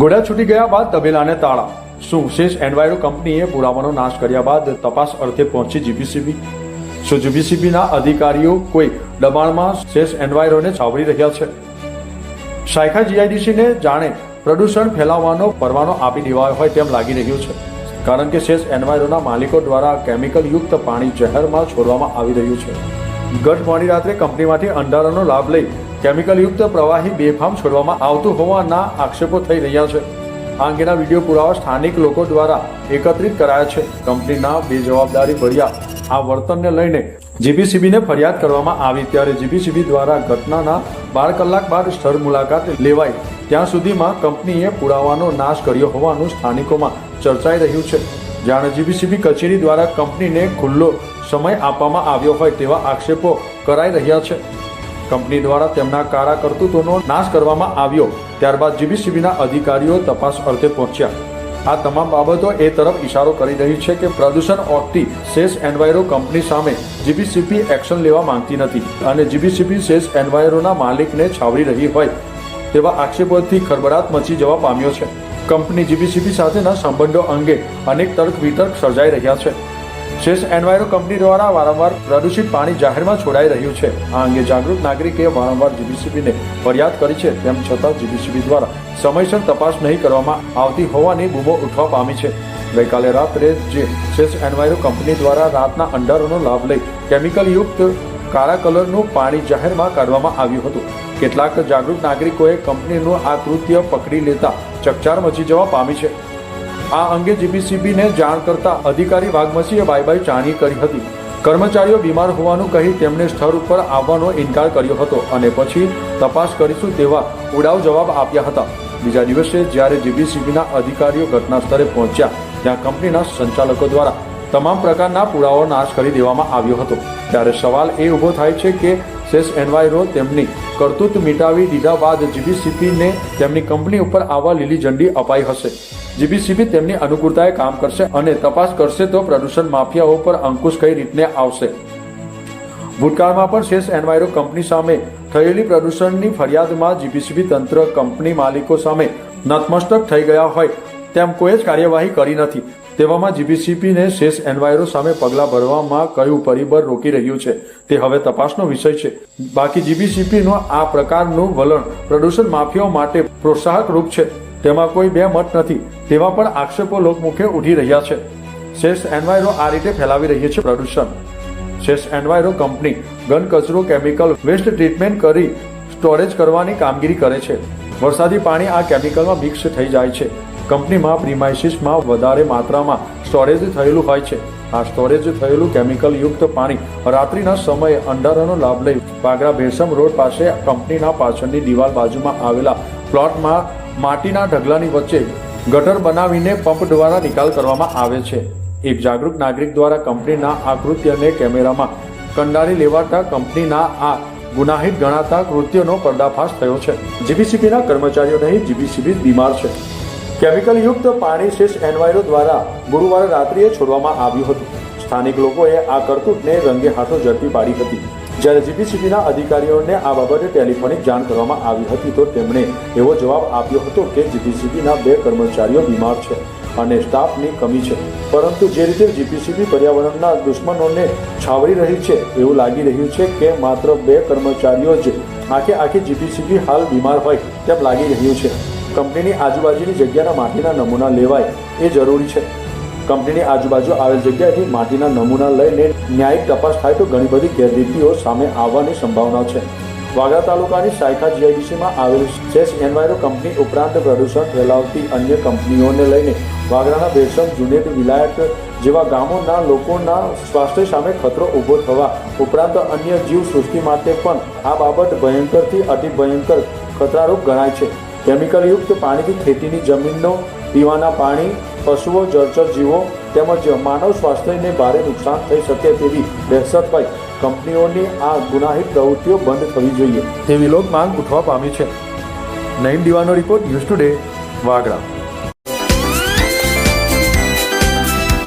ઘોડા છૂટી ગયા બાદ તબેલાને તાળા. શું શેષ એન્વાયરો કંપનીએ પુરાવાનો નાશ કર્યા બાદ તપાસ અર્થે પહોંચી જીપીસીબી? શું જીપીસીબીના અધિકારીઓ કોઈ દબાણમાં શેષ એન્વાયરોને છાવરી રહ્યા છે? શાયખા જીઆઈડીસીને જાણે પ્રદૂષણ ફેલાવવાનો પરવાનો આપી દેવાયો હોય તેમ લાગી રહ્યું છે. કારણ કે શેષ એન્વાયરોના માલિકો દ્વારા કેમિકલ યુક્ત પાણી જહેરમાં છોડવામાં આવી રહ્યું છે. ગત મોડી રાત્રે કંપનીમાંથી અંધારાનો લાભ લઈ કેમિકલ યુક્ત પ્રવાહી બેફામ છોડવામાં આવતું હોવાના આક્ષેપો થઈ રહ્યા છે. આ અંગેના વીડિયો પુરાવા સ્થાનિક લોકો દ્વારા એકત્રિત કરાયા છે. કંપનીના બેજવાબદારી ભર્યા. આ વર્તનને લઈને જીબીસીબીને ફરિયાદ કરવામાં આવી ત્યારે જીબીસીબી દ્વારા ઘટનાના બાર કલાક બાદ સ્થળ મુલાકાત લેવાઈ. ત્યાં સુધીમાં કંપનીએ પુરાવાનો નાશ કર્યો હોવાનું સ્થાનિકોમાં ચર્ચાઈ રહ્યું છે. જાણે જીબીસીબી કચેરી દ્વારા કંપનીને ખુલ્લો સમય આપવામાં આવ્યો હોય તેવા આક્ષેપો કરાઈ રહ્યા છે. કંપની દ્વારા તેમના કારા કરતૂતોનો નાશ કરવામાં આવ્યો. ત્યારબાદ જીબીસીબીના અધિકારીઓ તપાસ અર્થે પહોંચ્યા. આ તમામ બાબતો એ તરફ ઇશારો કરી રહી છે કે પ્રદૂષણ ઓગતી સેસ એન્વાયરો કંપની સામે જીબીસીપી એક્શન લેવા માંગતી નથી અને જીબીસીપી સેસ એન્વાયરોના માલિકને છાવરી રહી હોય તેવા આક્ષેપોથી ખરબડાટ મચી જવા પામ્યો છે. કંપની જીબીસીપી સાથેના સંબંધો અંગે અનેક તર્ક વિતર્ક સર્જાઈ રહ્યા છે. શેષ એન્વાયરો કંપની દ્વારા વારંવાર પ્રદૂષિત પાણી જાહેરમાં છોડાઈ રહ્યું છે. આ અંગે જાગૃત નાગરિકે વારંવાર જીબીસીબીને ફરિયાદ કરી છે, તેમ છતાં જીબીસીબી દ્વારા સમયસર તપાસ નહીં કરવામાં આવતી હોવાની બૂમો ઉઠવા પામી છે. ગઈકાલે રાત્રે જે શેષ એન્વાયરો કંપની દ્વારા રાતના અંધારોનો લાભ લઈ કેમિકલ યુક્ત કાળા કલરનું પાણી જાહેરમાં કાઢવામાં આવ્યું હતું. કેટલાક જાગૃત નાગરિકોએ કંપનીનું આ કૃત્ય પકડી લેતા ચકચાર મચી જવા પામી છે. આ અંગે જીપીસીબીને જાણ કરતા અધિકારી વાઘમસીએ બાય બાય ચાણી કરી હતી. કર્મચારીઓ બીમાર હોવાનું કહી તેમણે સ્થળ ઉપર આવવાનો ઇનકાર કર્યો હતો અને પછી તપાસ કરીશું તેવા ઉડાવ જવાબ આપ્યા હતા. બીજા દિવસે જ્યારે જીબીસીબીના અધિકારીઓ ઘટના સ્થળે પહોંચ્યા, ત્યાં કંપનીના સંચાલકો દ્વારા તમામ પ્રકારના પુરાવો નાશ કરી દેવામાં આવ્યો હતો. ત્યારે સવાલ એ ઊભો થાય છે કે શેષ એન્વાયરો તેમની કરતૂત મિટાવી દીધા બાદ જીબીસીપીને તેમની કંપની ઉપર આવા લીલી ઝંડી અપાઈ હશે. જીબીસીબી તેમની અનુકૂળતાએ કામ કરશે અને તપાસ કરશે તો પ્રદૂષણ માફિયાઓ પર અંકુશ કઈ રીતને આવશે. ભૂતકાળમાં પણ સેસ એન્વાયરો કંપની સામે થયેલી પ્રદૂષણની ફરિયાદમાં જીબીસીબી તંત્ર કંપની માલિકો સામે નતમસ્તક થઈ ગયા હોય તેમ કોઈ જ કાર્યવાહી કરી નથી. તેવામાં જીપીસીપીને શેષ એન્વાયરો સામે પગલાં ભરવામાં કયું પરિબળ રોકી રહ્યું છે તે હવે તપાસનો વિષય છે. બાકી જીપીસીપીનો આ પ્રકારનું વલણ પ્રદૂષણ માફિયાઓ માટે પ્રોત્સાહક રૂપ છે. તેમાં કોઈ બે મત નથી. તેવા પણ આક્ષેપો લોકમુખે ઉઠી રહ્યા છે. શેષ એન્વાયરો આ રીતે ફેલાવી રહી છે પ્રદૂષણ. શેષ એન્વાયરો કંપની ઘન કચરો કેમિકલ વેસ્ટ ટ્રીટમેન્ટ કરી સ્ટોરેજ કરવાની કામગીરી કરે છે. વરસાદી પાણી આ કેમિકલમાં મિક્સ થઈ જાય છે. કંપનીમાં પ્રિમાઇસિસમાં વધારે માત્રામાં સ્ટોરેજ થયેલું હોય છે. આ સ્ટોરેજ થયેલું કેમિકલ યુક્ત પાણી રાત્રિના સમયે અંધારાનો લાભ લઈ વાગરા ભેરસમ રોડ પાસે કંપનીના પાછળની દિવાલ બાજુમાં આવેલા પ્લોટમાં માટીના ઢગલાની વચ્ચે ગટર બનાવીને પંપ દ્વારા નિકાલ કરવામાં આવે છે. એક જાગૃત નાગરિક દ્વારા કંપનીના આ કૃત્યને કેમેરામાં કંડારી લેવાતા કંપનીના આ ગુનાહિત ગણાતા કૃત્યનો પર્દાફાશ થયો છે. જીબીસીબીના કર્મચારીઓ નહીં જીબીસીબી બીમાર છે. કેમિકલ યુક્ત પાણી શેષ એન્વાયરો દ્વારા ગુરુવારે રાત્રિએ છોડવામાં આવ્યું હતું. સ્થાનિક લોકોએ આ કરતૂતને રંગે હાથો ઝડપી પાડી હતી. જ્યારે જીપીસીબીના અધિકારીઓને આ બાબતે ટેલિફોનિક જાણ કરવામાં આવી હતી, તો તેમણે એવો જવાબ આપ્યો હતો કે જીપીસીબીના બે કર્મચારીઓ બીમાર છે અને સ્ટાફની કમી છે. પરંતુ જે રીતે જીપીસીબી પર્યાવરણના દુશ્મનોને છાવરી રહી છે, એવું લાગી રહ્યું છે કે માત્ર બે કર્મચારીઓ જ આખે આખી જીપીસીબી હાલ બીમાર હોય તેમ લાગી રહ્યું છે. કંપનીની આજુબાજુની જગ્યાના માટીના નમૂના લેવાય એ જરૂરી છે. કંપનીની આજુબાજુ આવેલ જગ્યાએથી માટીના નમૂના લઈને ન્યાયિક તપાસ થાય તો ઘણી બધી ગેરરીતિઓ સામે આવવાની સંભાવના છે. વાગરા તાલુકાની શાયખા જીઆઈડીસીમાં આવેલ શેષ એન્વાયરો કંપની ઉપરાંત પ્રદૂષણ ફેલાવતી અન્ય કંપનીઓને લઈને વાગરાના બેસમ જુનેદ, વિલાયત જેવા ગામોના લોકોના સ્વાસ્થ્ય સામે ખતરો ઊભો થવા ઉપરાંત અન્ય જીવ સૃષ્ટિ માટે પણ આ બાબત ભયંકરથી અતિ ભયંકર ખતરારૂપ ગણાય છે. કેમિકલયુક્ત પાણીથી ખેતીની જમીનનો, પીવાના પાણી, પશુઓ, જળચર જીવો તેમજ માનવ સ્વાસ્થ્યને ભારે નુકસાન થઈ શકે તેવી દહેશત હોય કંપનીઓની આ ગુનાહિત પ્રવૃત્તિઓ બંધ થવી જોઈએ. તેવી લોક માંગ ઉઠવા પામી છે. નઈમ દીવાનો રિપોર્ટ ન્યૂઝ ટુડે, વાગરા.